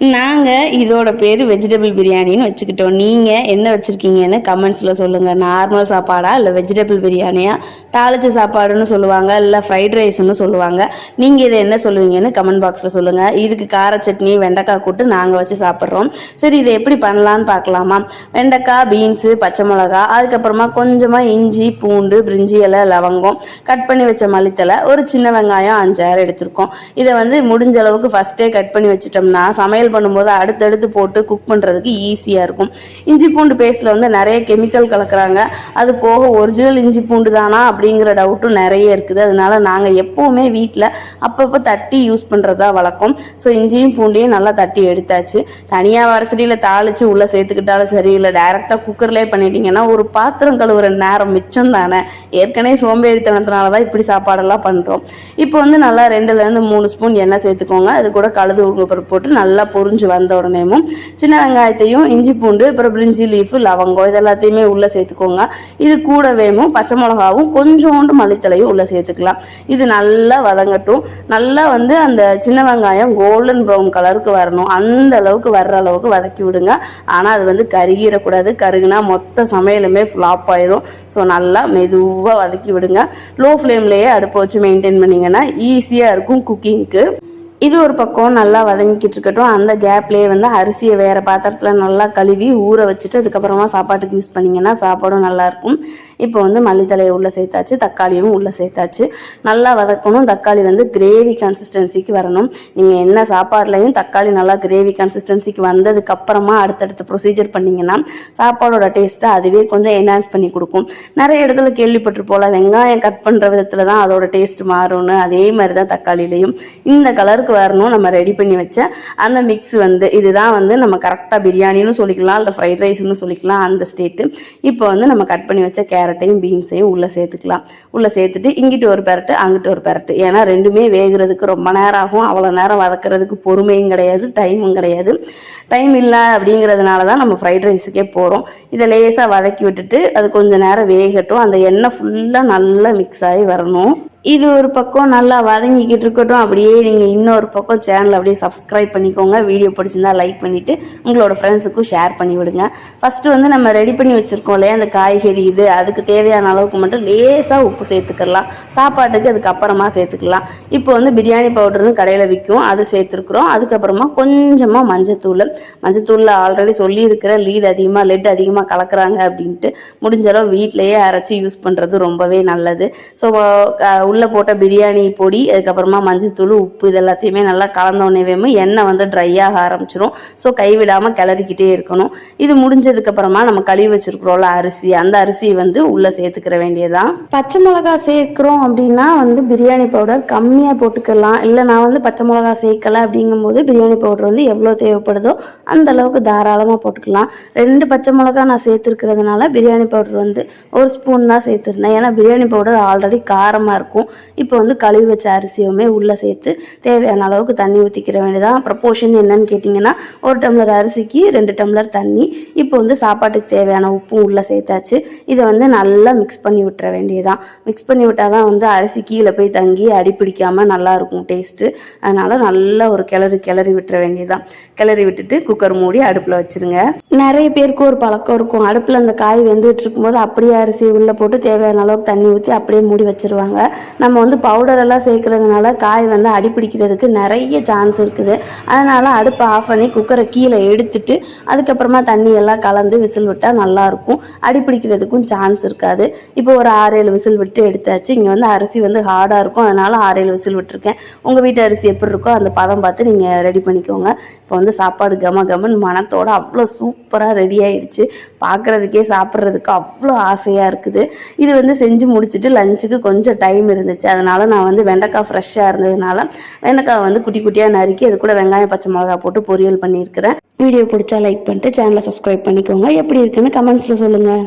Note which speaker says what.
Speaker 1: நாங்கள் இதோட பேர் வெஜிடபிள் பிரியாணின்னு வச்சுக்கிட்டோம். நீங்கள் என்ன வச்சுருக்கீங்கன்னு கமெண்ட்ஸில் சொல்லுங்கள் நார்மல் சாப்பாடா இல்லை வெஜிடபிள் பிரியாணியா? தாளிச்ச சாப்பாடுன்னு சொல்லுவாங்க இல்லை ஃப்ரைட் ரைஸ்னு சொல்லுவாங்க. நீங்கள் இதை என்ன சொல்லுவீங்கன்னு கமெண்ட் பாக்ஸில் சொல்லுங்கள் இதுக்கு கார சட்னி வெண்டைக்காய் கூட்டு நாங்கள் வச்சு சாப்பிட்றோம். சரி இதை எப்படி பண்ணலான்னு பார்க்கலாமா? வெண்டைக்காய் பீன்ஸு பச்சை மிளகா அதுக்கப்புறமா கொஞ்சமாக இஞ்சி பூண்டு பிரிஞ்சி இலை லவங்கம் கட் பண்ணி வச்ச மல்லித்தலை ஒரு சின்ன வெங்காயம் அஞ்சாறு எடுத்திருக்கோம். இதை வந்து முடிஞ்ச அளவுக்கு ஃபஸ்ட்டே கட் பண்ணி வச்சிட்டோம்னா சமையல் பண்ணும்போது அடுத்தடுத்து போட்டு குக் பண்ணுறதுக்கு ஈஸியாக இருக்கும். இஞ்சி பூண்டு பேஸ்ட்டில் வந்து நிறைய கெமிக்கல் கலக்குறாங்க. அது போக ஒரிஜினல் இஞ்சி பூண்டு தானா அப்படிங்கிற டவுட்டும் நிறைய இருக்குது. அதனால நாங்கள் எப்போவுமே வீட்டில் அப்பப்போ தட்டி யூஸ் பண்ணுறதா வழக்கம். ஸோ இஞ்சியும் பூண்டையும் நல்லா தட்டி எடுத்தாச்சு. தனியாக வரச்சடியில் தாளித்து உள்ளே சேர்த்துக்கிட்டாலும் சரி இல்லை டேரெக்டாக குக்கர்லேயே பண்ணிட்டீங்கன்னா ஒரு பாத்திரம் கழுவுற நேரம் மிச்சம் தானே. ஏற்கனவே சோம்பேறித்தனத்தினால தான் இப்படி சாப்பாடெல்லாம் பண்ணுறோம் இப்போ வந்து நல்லா ரெண்டுலேருந்து மூணு ஸ்பூன் எண்ணெய் சேர்த்துக்கோங்க. அது கூட கழுது உருங்க பருப்பு போட்டு நல்லா பொறிஞ்சு வந்த உடனேமும் சின்ன வெங்காயத்தையும் இஞ்சி பூண்டு அப்புறம் பிரிஞ்சி லீஃபு லவங்கம் இது எல்லாத்தையுமே உள்ளே சேர்த்துக்கோங்க. இது கூடவேமும் பச்சை மிளகாவும் கொஞ்சோண்டு மல்லித்தலையும் உள்ளே சேர்த்துக்கலாம். இது நல்லா வதங்கட்டும். நல்லா வந்து அந்த சின்ன வெங்காயம் கோல்டன் ப்ரௌன் கலருக்கு வரணும். அந்த அளவுக்கு வர்ற அளவுக்கு வதக்கி விடுங்க. ஆனால் அது வந்து கருகிடக்கூடாது. கருகுனா மொத்த சமையலுமே ஃப்ளாப் ஆயிரும். ஸோ நல்லா மெதுவாக வதக்கி விடுங்க. லோ ஃப்ளேம்லேயே அடுப்பை வச்சு மெயின்டைன் பண்ணிங்கன்னா ஈஸியாக இருக்கும் குக்கிங்க்கு இது ஒரு பக்கம் நல்லா வதங்கிக்கிட்டு இருக்கட்டும் அந்த கேப்லேயே வந்து அரிசியை வேறு பாத்திரத்தில் நல்லா கழுவி ஊற வச்சுட்டு அதுக்கப்புறமா சாப்பாட்டுக்கு யூஸ் பண்ணிங்கன்னா சாப்பாடும் நல்லாயிருக்கும் இப்போ வந்து மல்லித்தலையை உள்ளே சேர்த்தாச்சு தக்காளியும் உள்ளே சேர்த்தாச்சு. நல்லா வதக்கணும். தக்காளி வந்து கிரேவி கன்சிஸ்டன்சிக்கு வரணும். நீங்கள் என்ன சாப்பாடுலையும் தக்காளி நல்லா கிரேவி கன்சிஸ்டன்சிக்கு வந்ததுக்கப்புறமா அடுத்தடுத்து அடுத்தடுத்த ப்ரொசீஜர் பண்ணிங்கன்னா சாப்பாடோட டேஸ்ட்டை அதுவே கொஞ்சம் என்ஹான்ஸ் பண்ணி கொடுக்கும். நிறைய இடத்துல கேள்விப்பட்டிருப்போல வெங்காயம் கட் பண்ணுற விதத்தில் தான் அதோட டேஸ்ட் மாறும்னு. அதே மாதிரி தான் தக்காளிலையும் இந்த கலர் கலருக்கு வரணும் நம்ம ரெடி பண்ணி வச்ச அந்த மிக்ஸ் வந்து இதுதான் வந்து நம்ம கரெக்டாக பிரியாணின்னு சொல்லிக்கலாம் இல்லை ஃப்ரைட் ரைஸ்னு சொல்லிக்கலாம் அந்த ஸ்டேட்டு இப்போ வந்து நம்ம கட் பண்ணி வச்ச கேரட்டையும் பீன்ஸையும் உள்ளே சேர்த்துக்கலாம். உள்ளே சேர்த்துட்டு இங்கிட்டு ஒரு பெரட்டு அங்கிட்டு ஒரு பெரட்டு. ஏன்னா ரெண்டுமே வேகிறதுக்கு ரொம்ப நேரம் ஆகும். அவ்வளோ நேரம் வதக்கிறதுக்கு பொறுமையும் கிடையாது டைமும் கிடையாது. டைம் இல்லை அப்படிங்கிறதுனால தான் நம்ம ஃப்ரைட் ரைஸுக்கே போகிறோம் இதை லேசாக வதக்கி விட்டுட்டு அது கொஞ்சம் நேரம் வேகட்டும். அந்த எண்ணெய் ஃபுல்லாக நல்லா மிக்ஸ் ஆகி வரணும். இது ஒரு பக்கம் நல்லா வதங்கிக்கிட்டு இருக்கட்டும் அப்படியே நீங்கள் இன்னொரு பக்கம் சேனல் அப்படியே சப்ஸ்கிரைப் பண்ணிக்கோங்க. வீடியோ பிடிச்சிருந்தா லைக் பண்ணிவிட்டு உங்களோட ஃப்ரெண்ட்ஸுக்கும் ஷேர் பண்ணி விடுங்க. ஃபஸ்ட்டு வந்து நம்ம ரெடி பண்ணி வச்சுருக்கோம் இல்லையா? அந்த காய்கறி இது அதுக்கு தேவையான அளவுக்கு மட்டும் லேசாக உப்பு சேர்த்துக்கலாம். சாப்பாட்டுக்கு அதுக்கு அப்புறமா சேர்த்துக்கலாம். இப்போ வந்து பிரியாணி பவுடர்னு கடையில் விற்கும். அது சேர்த்துருக்குறோம். அதுக்கப்புறமா கொஞ்சமாக மஞ்சத்தூள். மஞ்சத்தூளில் ஆல்ரெடி சொல்லியிருக்கிற லீட் அதிகமாக லெட் அதிகமாக கலக்குறாங்க அப்படின்ட்டு முடிஞ்ச அளவு வீட்டிலையே அரைச்சி யூஸ் பண்ணுறது ரொம்பவே நல்லது. ஸோ உள்ளே போட்ட பிரியாணி பொடி அதுக்கப்புறமா மஞ்சத்தூள் உப்பு இது எல்லாத்தையுமே நல்லா கலந்தோடனேவேமே எண்ணெய் வந்து ட்ரை ஆக ஆரம்பிச்சிடும் ஸோ கைவிடாமல் கிளறிக்கிட்டே இருக்கணும். இது முடிஞ்சதுக்கப்புறமா நம்ம கழுவி வச்சுருக்குறோம்ல அரிசி. அந்த அரிசி வந்து உள்ளே சேர்த்துக்கிற வேண்டியதான் பச்சை மிளகா சேர்க்குறோம் அப்படின்னா வந்து பிரியாணி பவுடர் கம்மியாக போட்டுக்கலாம். இல்லை நான் வந்து பச்சை மிளகா சேர்க்கலை அப்படிங்கும்போது பிரியாணி பவுடர் வந்து எவ்வளோ தேவைப்படுதோ அந்த அளவுக்கு தாராளமாக போட்டுக்கலாம். ரெண்டு பச்சை மிளகா நான் சேர்த்துருக்கிறதுனால பிரியாணி பவுடர் வந்து ஒரு ஸ்பூன் தான் சேர்த்துருந்தேன். ஏன்னா பிரியாணி பவுடர் ஆல்ரெடி காரமாக இருக்கும். இப்போ வந்து கழுவி வச்ச அரிசியுமே உள்ளே சேர்த்து தேவையான அளவுக்கு தண்ணி ஊற்றிக்கிற வேண்டியதான் ப்ரப்போர்ஷன் என்னன்னு கேட்டிங்கன்னா ஒரு டம்ளர் அரிசிக்கு ரெண்டு டம்ளர் தண்ணி. இப்போ வந்து சாப்பாட்டுக்கு தேவையான உப்பும் உள்ளே சேர்த்தாச்சு. இதை வந்து நல்லா மிக்ஸ் பண்ணி விட்டுற வேண்டியதான் மிக்ஸ் பண்ணி விட்டால் தான் வந்து அரிசி கீழே போய் தங்கி அடி பிடிக்காமல் நல்லாயிருக்கும் டேஸ்ட்டு அதனால் நல்லா ஒரு கிளறி கிளறி விட்டுற வேண்டியதான் கிளறி விட்டுட்டு குக்கர் மூடி அடுப்பில் வச்சுருங்க. நிறைய பேருக்கு ஒரு பழக்கம் இருக்கும். அடுப்பில் அந்த காய் வெந்துட்டு இருக்கும்போது அப்படியே அரிசி உள்ளே போட்டு தேவையான அளவுக்கு தண்ணி ஊற்றி அப்படியே மூடி வச்சுருவாங்க. நம்ம வந்து பவுடரெல்லாம் சேர்க்குறதுனால காய் வந்து அடி பிடிக்கிறதுக்கு நிறைய சான்ஸ் இருக்குது. அதனால் அடுப்பை ஆஃப் பண்ணி குக்கரை கீழே எடுத்துட்டு அதுக்கப்புறமா தண்ணியெல்லாம் கலந்து விசில் விட்டால் நல்லாயிருக்கும் அடி பிடிக்கிறதுக்கும் சான்ஸ் இருக்காது. இப்போ ஒரு ஆறேழு விசில் விட்டு எடுத்தாச்சு. இங்கே வந்து அரிசி வந்து ஹார்டாக இருக்கும். அதனால் ஆறேழு விசில் விட்டுருக்கேன். உங்கள் வீட்டு அரிசி எப்படி இருக்கோ அந்த பதம் பார்த்து நீங்கள் ரெடி பண்ணிக்கோங்க. இப்போ வந்து சாப்பாடு கம கமன் மணத்தோட அவ்வளோ சூப்பராக ரெடி ஆயிடுச்சு. பார்க்குறதுக்கே சாப்பிட்றதுக்கு அவ்வளோ ஆசையாக இருக்குது. இது வந்து செஞ்சு முடிச்சுட்டு லஞ்சுக்கு கொஞ்சம் டைம் இருந்துச்சு. அதனால் நான் வந்து வெண்டைக்காய் ஃப்ரெஷ்ஷாக இருந்ததுனால வெண்டைக்காய் வந்து குட்டி குட்டியாக நறுக்கி அது கூட வெங்காயம் பச்சை மிளகா போட்டு பொரியல் பண்ணியிருக்கிறேன். வீடியோ பிடிச்சா லைக் பண்ணிட்டு சேனலை சப்ஸ்கிரைப் பண்ணிக்கோங்க. எப்படி இருக்குன்னு கமெண்ட்ஸில் சொல்லுங்கள்